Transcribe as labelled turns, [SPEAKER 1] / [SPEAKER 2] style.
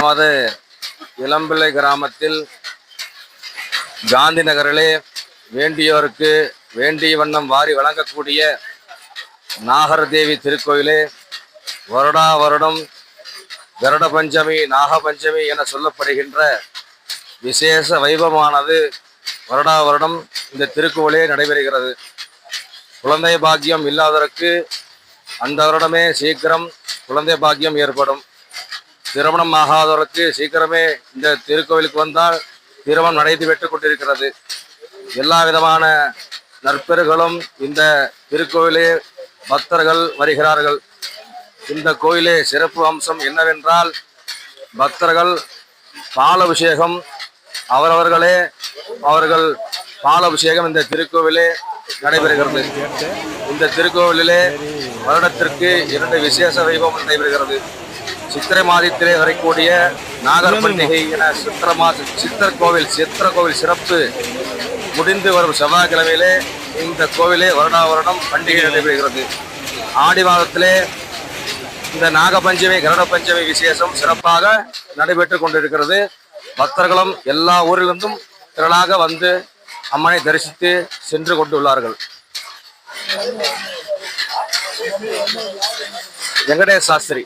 [SPEAKER 1] நமது இளம்பிள்ளை கிராமத்தில் காந்தி நகரிலே வேண்டியோருக்கு வேண்டிய வண்ணம் வாரி வழங்கக்கூடிய நாகரதேவி திருக்கோயிலே வருடா வருடம் கருட பஞ்சமி நாக பஞ்சமி என சொல்லப்படுகின்ற விசேஷ வைபவமானது வருடா வருடம் இந்த திருக்கோவிலே நடைபெறுகிறது. குழந்தை பாக்கியம் இல்லாதவருக்கு அந்த வருடமே சீக்கிரம் குழந்தை பாக்கியம் ஏற்படும். திருமணம் ஆகாதவருக்கு சீக்கிரமே இந்த திருக்கோவிலுக்கு வந்தால் திருமணம் நடைந்து பெற்றுக் கொண்டிருக்கிறது. எல்லா விதமான நற்பெறுகளும் இந்த திருக்கோவிலே பக்தர்கள் வருகிறார்கள். இந்த கோயிலே சிறப்பு அம்சம் என்னவென்றால் பக்தர்கள் பாலபிஷேகம் அவரவர்களே அவர்கள் பாலபிஷேகம் இந்த திருக்கோவிலே நடைபெறுகிறது. இந்த திருக்கோவிலிலே வருடத்திற்கு இரண்டு விசேஷ வைபவம் நடைபெறுகிறது. சித்திரை மாதத்திலே வரக்கூடிய நாகர் பண்டிகை என சித்திர மாத சித்திர கோவில் சித்திர கோவில் சிறப்பு முடிந்து வரும் செவ்வாய்க்கிழமையிலே இந்த கோவிலே வருடா வருடம் பண்டிகை நடைபெறுகிறது. ஆடி மாதத்திலே இந்த நாகபஞ்சமி கருட பஞ்சமி விசேஷம் சிறப்பாக நடைபெற்று கொண்டிருக்கிறது. பக்தர்களும் எல்லா ஊரிலிருந்தும் திரளாக வந்து அம்மனை தரிசித்து சென்று கொண்டுள்ளார்கள். வெங்கடேஷ் சாஸ்திரி.